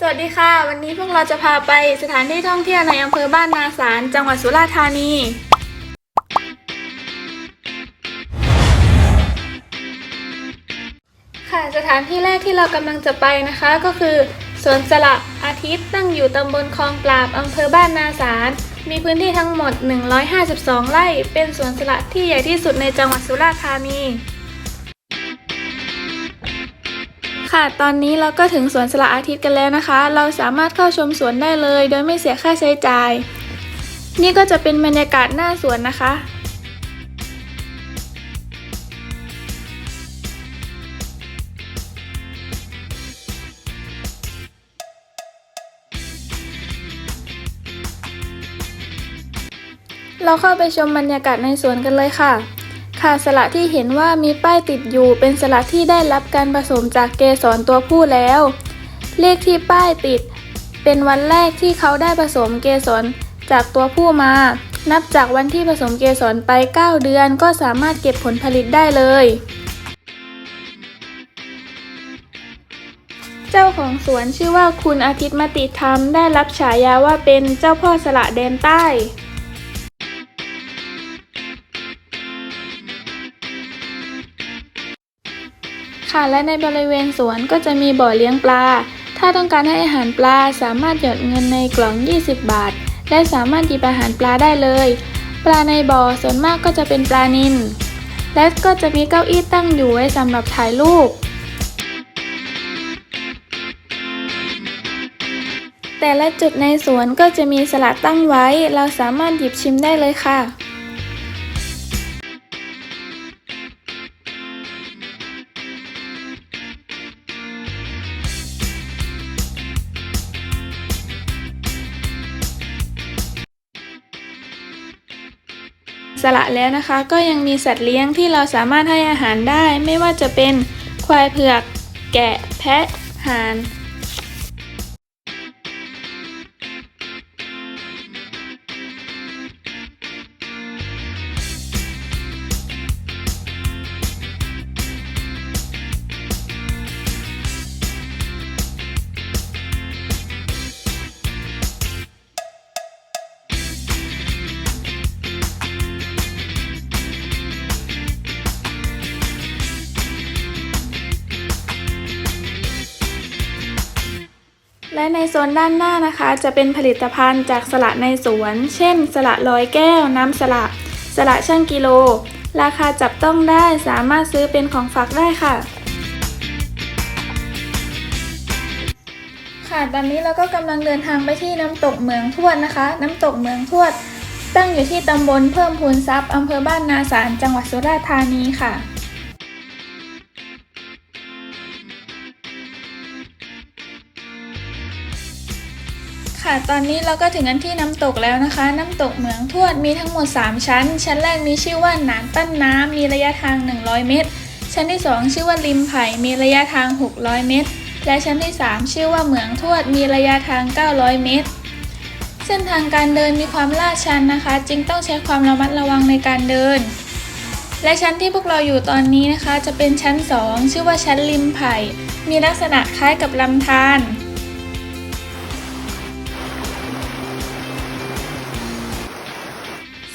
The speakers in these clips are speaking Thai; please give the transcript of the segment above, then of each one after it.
สวัสดีค่ะ วันนี้พวกเราจะพาไปสถานที่ท่องเที่ยวในอำเภอบ้านนาสารจังหวัดสุราษฎร์ธานี ค่ะสถานที่แรกที่เรากำลังจะไปนะคะก็คือสวนสละอาทิตย์ตั้งอยู่ตำบลคลองปราบอำเภอบ้านนาสารมีพื้นที่ทั้งหมด 152 ไร่ เป็นสวนสละที่ใหญ่ที่สุดในจังหวัดสุราษฎร์ธานี ค่ะ ตอนนี้เราก็ถึงสวนสละอาทิตย์กันแล้วนะคะ เราสามารถเข้าชมสวนได้เลย โดยไม่เสียค่าใช้จ่าย นี่ก็จะเป็นบรรยากาศหน้าสวนนะคะเราเข้าไปชมบรรยากาศในสวนกันเลยค่ะ ค่ะสละที่เห็นว่ามีป้ายติดอยู่ เป็นสละที่ได้รับการผสมจากเกสรตัวผู้แล้ว เลขที่ป้ายติด เป็นวันแรกที่เขาได้ผสมเกสรจากตัวผู้มา นับจากวันที่ผสมเกสรไป 9 เดือนก็สามารถเก็บผลผลิตได้เลย เจ้าของสวนชื่อว่าคุณอาทิตย์มติธรรมได้รับฉายาว่าเป็นเจ้าพ่อสละแดนใต้ ค่ะ และในบริเวณสวนก็จะมีบ่อเลี้ยงปลา ถ้าต้องการให้อาหารปลาสามารถหยดเงินในกล่อง 20 บาท และสามารถหยิบอาหารปลาได้เลย ปลาในบ่อส่วนมากก็จะเป็นปลานิลและก็จะมีเก้าอี้ตั้งอยู่ไว้สำหรับถ่ายรูปแต่ละจุดในสวนก็จะมีสลัดตั้งไว้ เราสามารถหยิบชิมได้เลยค่ะ ละแล้วนะคะ ก็ยังมีสัตว์เลี้ยงที่เราสามารถให้อาหารได้ ไม่ว่าจะเป็นควายเผือก แกะ แพะ ห่าน ในโซนด้านหน้านะคะ จะเป็นผลิตภัณฑ์จากสละในสวน เช่น สละลอยแก้ว น้ำสละ สละช่างกิโล ราคาจับต้องได้สามารถซื้อเป็นของฝากได้ค่ะ ค่ะตอนนี้เราก็กำลังเดินทางไปที่น้ำตกเมืองทวดนะคะ น้ำตกเมืองทวด ตั้งอยู่ที่ตำบลเพิ่มพูนทรัพย์อำเภอบ้านนาสารจังหวัดสุราษฎร์ธานีค่ะ ตอนนี้เราก็ถึงกันที่น้ำตกแล้วนะคะ น้ำตกเหมืองทวดมีทั้งหมด 3 ชั้น ชั้นแรกมีชื่อว่าหนานปั้นน้ำมีระยะทาง 100 เมตร ชั้นที่ 2 ชื่อว่าริมไผ่มีระยะทาง 600 เมตร และชั้นที่ 3 ชื่อว่าเหมืองทวดมีระยะทาง 900 เมตร เส้นทางการเดินมีความลาดชันนะคะ จึงต้องใช้ความระมัดระวังในการเดิน และชั้นที่พวกเราอยู่ตอนนี้นะคะ จะเป็นชั้น 2 ชื่อว่าชั้นริมไผ่มีลักษณะคล้ายกับลำธาร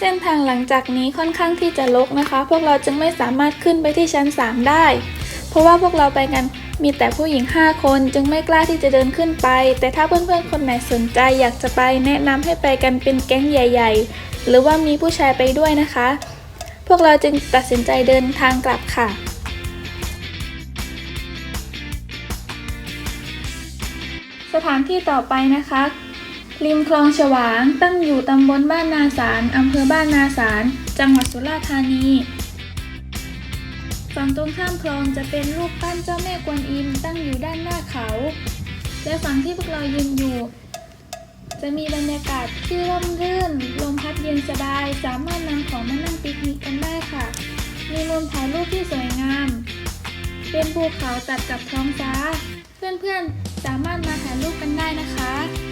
เส้นทางหลังจากนี้ค่อนข้างที่จะรกนะคะ พวกเราจึงไม่สามารถขึ้นไปที่ชั้น 3 ได้ เพราะว่าพวกเราไปกันมีแต่ผู้หญิง 5 คนจึงไม่กล้าที่จะเดินขึ้นไป แต่ถ้าเพื่อนๆคนไหนสนใจอยากจะไปแนะนำให้ไปกันเป็นแก๊งใหญ่ ๆ หรือว่ามีผู้ชายไปด้วยนะคะ พวกเราจึงตัดสินใจเดินทางกลับค่ะสถานที่ต่อไปนะคะ ริมคลองฉวาง ตั้งอยู่ตำบลบ้านนาสารอำเภอบ้านนาสาร จังหวัดสุราษฎร์ธานี ฝั่งตรงข้ามคลองจะเป็นรูปปั้นเจ้าแม่กวนอิมตั้งอยู่ด้านหน้าเขา และฝั่งที่พวกเรายืนอยู่ จะมีบรรยากาศที่ร่มรื่น ลมพัดเย็นสบาย สามารถนำของมานั่งปิกนิกกันได้ค่ะ มีมุมถ่ายรูปที่สวยงาม เป็นภูเขาตัดกับท้องฟ้า เพื่อนๆสามารถมาถ่ายรูปกันได้นะคะ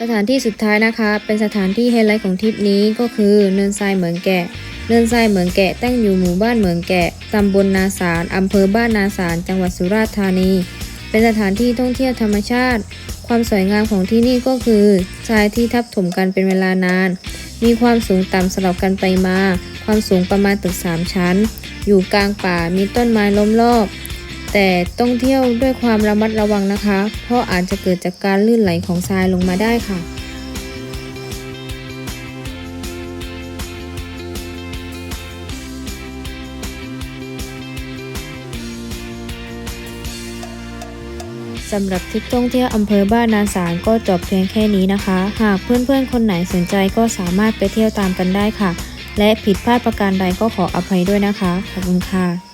สถานที่สุดท้ายนะคะ เป็นสถานที่ไฮไลท์ของทริปนี้ก็คือเนินทรายเหมืองแกะ เนินทรายเหมืองแกะตั้งอยู่หมู่บ้านเหมืองแกะตำบลนาสารอำเภอบ้านนาสารจังหวัดสุราษฎร์ธานี เป็นสถานที่ท่องเที่ยวธรรมชาติ ความสวยงามของที่นี่ก็คือทรายที่ทับถมกันเป็นเวลานาน มีความสูงต่ำสลับกันไปมา ความสูงประมาณตึกสามชั้น อยู่กลางป่ามีต้นไม้ล้อมรอบ แต่ต้องเที่ยวด้วยความระมัดระวังนะคะ เพราะอาจจะเกิดจากการลื่นไหลของทรายลงมาได้ค่ะ สำหรับทริปท่องเที่ยวอำเภอบ้านนาสารก็จบเพียงแค่นี้นะคะ หากเพื่อนๆ คนไหนสนใจก็สามารถไปเที่ยวตามกันได้ค่ะ และผิดพลาดประการใดก็ขออภัยด้วยนะคะ ขอบคุณค่ะ